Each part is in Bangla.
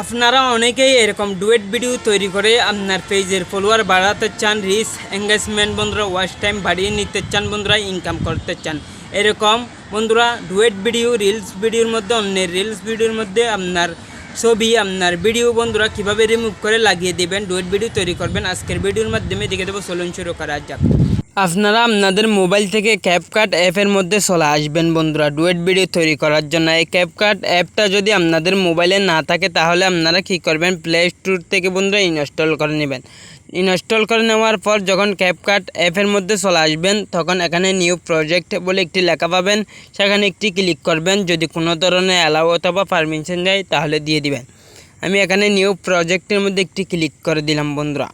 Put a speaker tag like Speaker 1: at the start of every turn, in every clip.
Speaker 1: আপনারা অনেকেই এরকম ডুয়েট ভিডিও তৈরি করে আপনার পেজের ফলোয়ার বাড়াতে চান রিচ এঙ্গেজমেন্ট বন্ধুরা ওয়াচ টাইম বাড়িয়ে নিতে চান বন্ধুরা ইনকাম করতে চান। এরকম বন্ধুরা ডুয়েট ভিডিও রিলস ভিডিওর মধ্যে, অন্যের রিলস ভিডিওর মধ্যে আপনার ছবি, আপনার ভিডিও বন্ধুরা কীভাবে রিমুভ করে লাগিয়ে দেবেন, ডুয়েট ভিডিও তৈরি করবেন, আজকের ভিডিওর মাধ্যমে দেখে দেবো, চলুন শুরু করা যাক। আপনারা আপনাদের মোবাইল থেকে ক্যাপকাট অ্যাপের মধ্যে চলে আসবেন বন্ধুরা। ডুয়েট ভিডিও তৈরি করার জন্য এই ক্যাপকাট অ্যাপটা যদি আপনাদের মোবাইলে না থাকে, তাহলে আপনারা কী করবেন? প্লে স্টোর থেকে বন্ধুরা ইনস্টল করে নেবেন। ইনস্টল করে নেওয়ার পর যখন ক্যাপকাট অ্যাপের মধ্যে চলে আসবেন, তখন এখানে নিউ প্রজেক্ট বলে একটি লেখা পাবেন। সেখানে একটি ক্লিক করবেন। যদি কোনো ধরনের অ্যালাউ অথবা পারমিশন যায় তাহলে দিয়ে দিবেন। আমি এখানে নিউ প্রজেক্টের মধ্যে একটি ক্লিক করে দিলাম বন্ধুরা।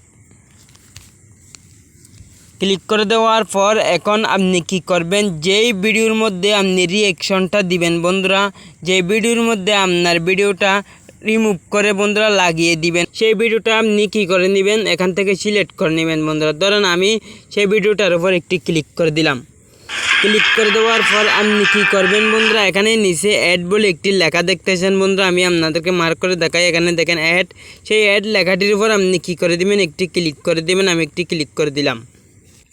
Speaker 1: ক্লিক করে দেওয়ার পর এখন আপনি কি করবেন? যেই ভিডিওর মধ্যে আপনি রিয়েকশনটা দিবেন বন্ধুরা যে ভিডিওর মধ্যে আপনার ভিডিওটা রিমুভ করে বন্ধুরা লাগিয়ে দিবেন, সেই ভিডিওটা আপনি কি করে নেবেন? এখান থেকে সিলেক্ট করে নেবেন বন্ধুরা। ধরেন আমি সেই ভিডিওটার উপর একটি ক্লিক করে দিলাম। ক্লিক করে দেওয়ার পর আপনি কী করবেন বন্ধুরা? এখানে নিচে অ্যাড বলে একটি লেখা দেখতেছেন বন্ধুরা। আমি আপনাদেরকে মার্ক করে দেখাই। এখানে দেখেন অ্যাড সেই অ্যাড লেখাটির উপর আপনি কী করে দিবেন? একটি ক্লিক করে দিবেন। আমি একটি ক্লিক করে দিলাম।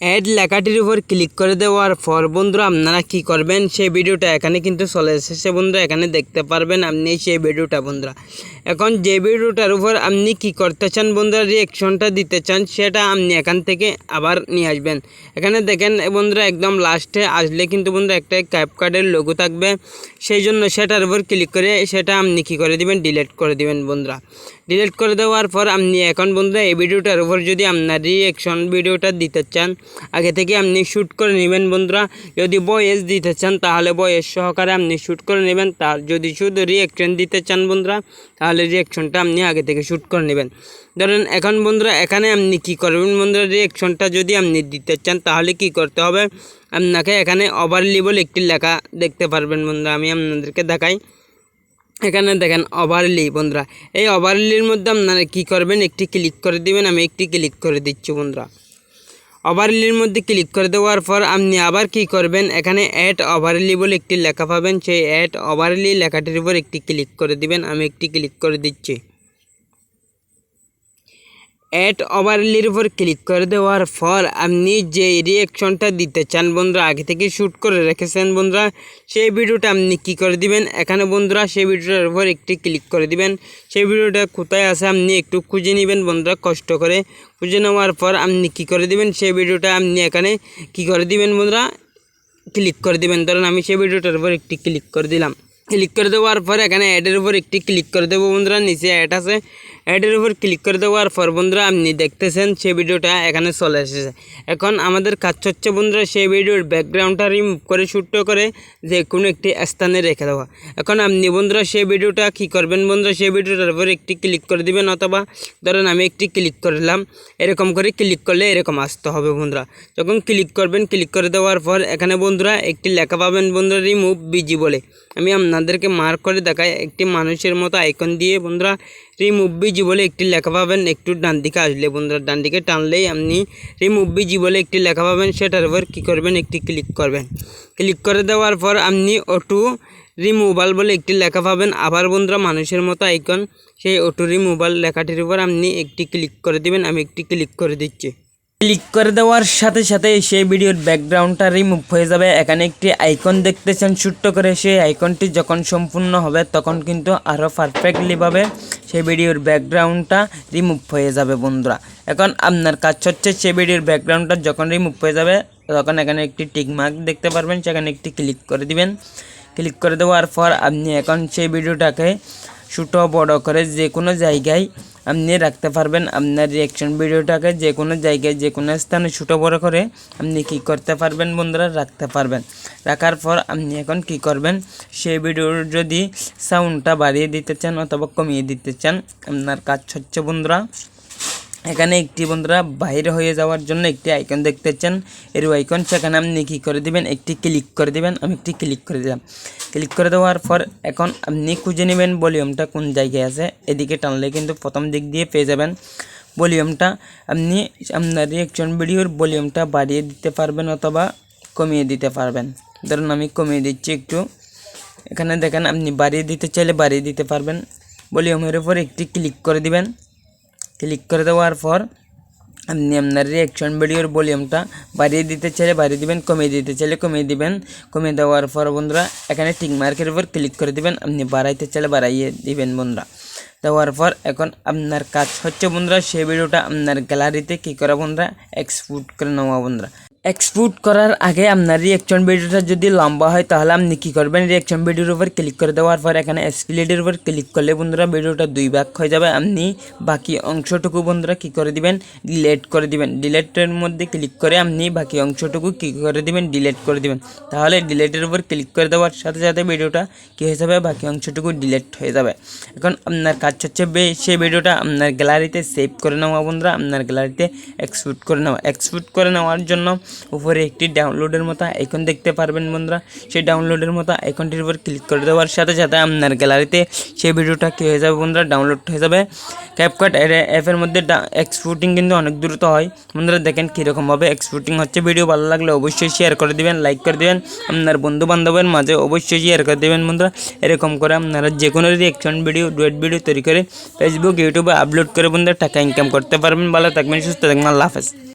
Speaker 1: অ্যাড লেখাটির উপর ক্লিক করে দেওয়ার পর বন্ধুরা, আপনারা কি করবেন? সেই ভিডিওটা এখানে কিন্তু চলে এসেছে বন্ধুরা, এখানে দেখতে পারবেন আপনি সেই ভিডিওটা বন্ধুরা। এখন যে ভিডিওটার উপর আপনি কি করতে চান বন্ধুরা রিয়েকশনটা দিতে চান, সেটা আপনি এখান থেকে আবার নিয়ে আসবেন। এখানে দেখেন বন্ধুরা, একদম লাস্টে আসলে কিন্তু বন্ধুরা একটা ক্যাপ কার্ডের লোগো থাকবে। সেই জন্য সেটার উপর ক্লিক করে সেটা আপনি কি করে দিবেন ডিলিট করে দিবেন বন্ধুরা। ডিলিট করে দেওয়ার পর আপনি এখন বন্ধুরা এই ভিডিওটার উপর যদি আপনার রিয়েকশন ভিডিওটা দিতে চান, আগে থেকে আপনি শ্যুট করে নেবেন বন্ধুরা। যদি বয়েস দিতে চান, তাহলে বয়েস সহকারে আপনি শ্যুট করে নেবেন। তার যদি শুধু রিয়েকশন দিতে চান বন্ধুরা রিয়েকশনটা আপনি আগে থেকে শ্যুট করে নেবেন। ধরেন, এখন বন্ধুরা, এখানে আপনি কি করবেন? বন্ধুরা রিয়েকশনটা যদি আপনি দিতে চান, তাহলে কি করতে হবে? আপনাকে এখানে ওভারলি বলে একটি লেখা দেখতে পারবেন বন্ধুরা, আমি আপনাদেরকে দেখাই। এখানে দেখেন ওভারলি বন্ধুরা। এই ওভারলির মধ্যে আপনারা কী করবেন? একটি ক্লিক করে দিবেন, আমি একটি ক্লিক করে দিচ্ছি বন্ধুরা। ওভারলির মধ্যে ক্লিক করে দেওয়ার পর আপনি আবার কি করবেন? এখানে অ্যাড ওভারলি বলে একটি লেখা পাবেন। সেই অ্যাড ওভারলি লেখাটির উপর একটি ক্লিক করে দিবেন। আমি একটি ক্লিক করে দিচ্ছি। অ্যাড ওভারলির উপর ক্লিক করে দেওয়ার পর আপনি যে রিয়েকশনটা দিতে চান বন্ধুরা, আগে থেকে শ্যুট করে রেখেছেন বন্ধুরা, সেই ভিডিওটা আপনি কি করে দিবেন? এখানে বন্ধুরা, সেই ভিডিওটার উপর একটি ক্লিক করে দিবেন। সেই ভিডিওটা কোথায় আছে আপনি একটু খুঁজে নেবেন বন্ধুরা, কষ্ট করে। খুঁজে নেওয়ার পর আপনি কি করে দিবেন? সেই ভিডিওটা আপনি এখানে কি করে দিবেন বন্ধুরা? ক্লিক করে দিবেন। ধরুন আমি সেই ভিডিওটার উপর একটি ক্লিক করে দিলাম। ক্লিক করে দেওয়ার পর এখানে অ্যাডের উপর একটি ক্লিক করে দেবো বন্ধুরা, নিচে অ্যাড আছে। অ্যাডের উপর ক্লিক করে দেওয়ার পর বন্ধুরা, আপনি দেখতেছেন সেই ভিডিওটা এখানে চলে এসেছে। এখন আমাদের কাজ হচ্ছে বন্ধুরা, সেই ভিডিওর ব্যাকগ্রাউন্ডটা রিমুভ করে শ্যুট করে যে কোনো একটি স্থানে রেখে দেওয়া এখন আপনি বন্ধুরা, সেই ভিডিওটা কী করবেন বন্ধুরা, সেই ভিডিওটার উপর একটি ক্লিক করে দিবেন, অথবা ধরেন আমি একটি ক্লিক করলাম, এরকম করে ক্লিক করলে এরকম আসতে হবে বন্ধুরা। যখন ক্লিক করবেন, ক্লিক করে দেওয়ার পর এখানে বন্ধুরা একটি লেখা পাবেন বন্ধুরা রিমুভ বিজি বলে। আমি আপনাদেরকে মার্ক করে দেখাই, একটি মানুষের মতো আইকন দিয়ে বন্ধুরা রিমুভ বিজি বলে একটি লেখা পাবেন একটু ডান দিকে আসলে বন্ধুরা ডান দিকে টানলেই আপনি রিমুভ বিজি বলে একটি লেখা পাবেন সেটার উপর কী করবেন একটি ক্লিক করবেন ক্লিক করে দেওয়ার পর আপনি অটো রিমুভাল বলে একটি লেখা পাবেন আবার বন্ধুরা মানুষের মতো আইকন সেই অটো রিমুভাল লেখাটির উপর আপনি একটি ক্লিক করে দিবেন আমি একটি ক্লিক করে দিচ্ছি ক্লিক করে দেওয়ার সাথে সাথে সেই ভিডিওর ব্যাকগ্রাউন্ডটা রিমুভ হয়ে যাবে। এখানে একটি আইকন দেখতেছেন, ছোট্ট করে। সেই আইকনটি যখন সম্পূর্ণ হবে, তখন কিন্তু আরও পারফেক্টলিভাবে সেই ভিডিওর ব্যাকগ্রাউন্ডটা রিমুভ হয়ে যাবে বন্ধুরা। এখন আপনার কাজ হচ্ছে সেই ভিডিওর ব্যাকগ্রাউন্ডটা যখন রিমুভ হয়ে যাবে, তখন এখানে একটি টিক মার্ক দেখতে পারবেন। সেখানে একটি ক্লিক করে দিবেন। ক্লিক করে দেওয়ার পর আপনি এখন সেই ভিডিওটাকে ছোটো, বড় করে যে কোনো জায়গায় আপনি রাখতে পারবেন আপনার রিয়াকশন ভিডিওটাকে যে কোনো জায়গায় যে কোনো স্থানে ছোটো বড় করে আপনি কি করতে পারবেন বন্ধুরা? রাখতে পারবেন। রাখার পর আপনি এখন কি করবেন? সেই ভিডিওর যদি সাউন্ডটা বাড়িয়ে দিতে চান অথবা কমিয়ে দিতে চান, আপনার কাজ হচ্ছে বন্ধুরা এখানে একটি বন্ধুরা বাইরে হয়ে যাওয়ার জন্য একটি আইকন দেখতে চান। এর আইকন সেখানে আপনি কী করে দিবেন? একটি ক্লিক করে দিবেন। আমি একটি ক্লিক করে দিলাম। ক্লিক করে দেওয়ার পর এখন আপনি খুঁজে নেবেন ভলিউমটা কোন জায়গায় আছে। এদিকে টানলে কিন্তু প্রথম দিক দিয়ে পেয়ে যাবেন ভলিউমটা আপনি আপনার রিয়েকশন ভিডিওর ভলিউমটা বাড়িয়ে দিতে পারবেন অথবা কমিয়ে দিতে পারবেন। ধরুন আমি কমিয়ে দিচ্ছি একটু। এখানে দেখেন আপনি বাড়িয়ে দিতে চাইলে বাড়িয়ে দিতে পারবেন। ভলিউমের উপর একটি ক্লিক করে দিবেন। ক্লিক করে দেওয়ার পর আপনি আপনার রিয়াকশন ভিডিওর ভলিউমটা বাড়িয়ে দিতে চাইলে বাড়িয়ে দিবেন, কমিয়ে দিতে চাইলে কমিয়ে দিবেন। কমিয়ে দেওয়ার পর বন্ধুরা, এখানে টিক মার্কের উপর ক্লিক করে দিবেন, আপনি বাড়াইতে চাইলে বাড়াইয়ে দিবেন বন্ধুরা। দেওয়ার পর এখন আপনার কাজ হচ্ছে বন্ধুরা, সেই ভিডিওটা আপনার গ্যালারিতে কী করা বন্ধুরা এক্সপোর্ট করে নেওয়া বন্ধুরা। এক্সপোর্ট করার আগে আপনার রিয়াকশন ভিডিওটা যদি লম্বা হয়, তাহলে আপনি কী করবেন? রিয়াকশন ভিডিওর উপর ক্লিক করে দেওয়ার পর এখানে স্প্লিটের উপর ক্লিক করলে বন্ধুরা ভিডিওটা দুই ভাগ হয়ে যাবে। আপনি বাকি অংশটুকু বন্ধুরা কী করে দিবেন? ডিলেট করে দিবেন। ডিলেটের মধ্যে ক্লিক করে আপনি বাকি অংশটুকু কী করে দিবেন? ডিলেট করে দিবেন। তাহলে ডিলেটের উপর ক্লিক করে দেওয়ার সাথে সাথে ভিডিওটা কী হয়ে যাবে? বাকি অংশটুকু ডিলেট হয়ে যাবে। এখন আপনার কাজ হচ্ছে সেই ভিডিওটা আপনার গ্যালারিতে সেভ করে নেওয়া বন্ধুরা। আপনার গ্যালারিতে এক্সপোর্ট করে নেওয়া। এক্সপোর্ট করে নেওয়ার জন্য উপরে একটি ডাউনলোডের মতো আইকন দেখতে পারবেন বন্ধুরা। সেই ডাউনলোডের মতো আইকনটির উপর ক্লিক করে দেওয়ার সাথে সাথে আপনার গ্যালারিতে সেই ভিডিওটা কী হয়ে যাবে বন্ধুরা? ডাউনলোড হয়ে যাবে। ক্যাপকাট অ্যাপের মধ্যে এক্সপোর্টিং কিন্তু অনেক দ্রুত হয়। বন্ধুরা, দেখেন কীরকমভাবে এক্সপোর্টিং হচ্ছে। ভিডিও ভালো লাগলে অবশ্যই শেয়ার করে দিবেন লাইক করে দিবেন। আপনার বন্ধু বান্ধবের মাঝে অবশ্যই শেয়ার করে দেবেন বন্ধুরা। এরকম করে আপনারা যে কোনো রিয়েকশন ভিডিও ডুয়েট ভিডিও তৈরি করে ফেসবুক ইউটিউবে আপলোড করে বন্ধুরা টাকা ইনকাম করতে পারবেন। ভালো থাকবেন, সুস্থ থাকবেন। আল্লাহ হাফেজ।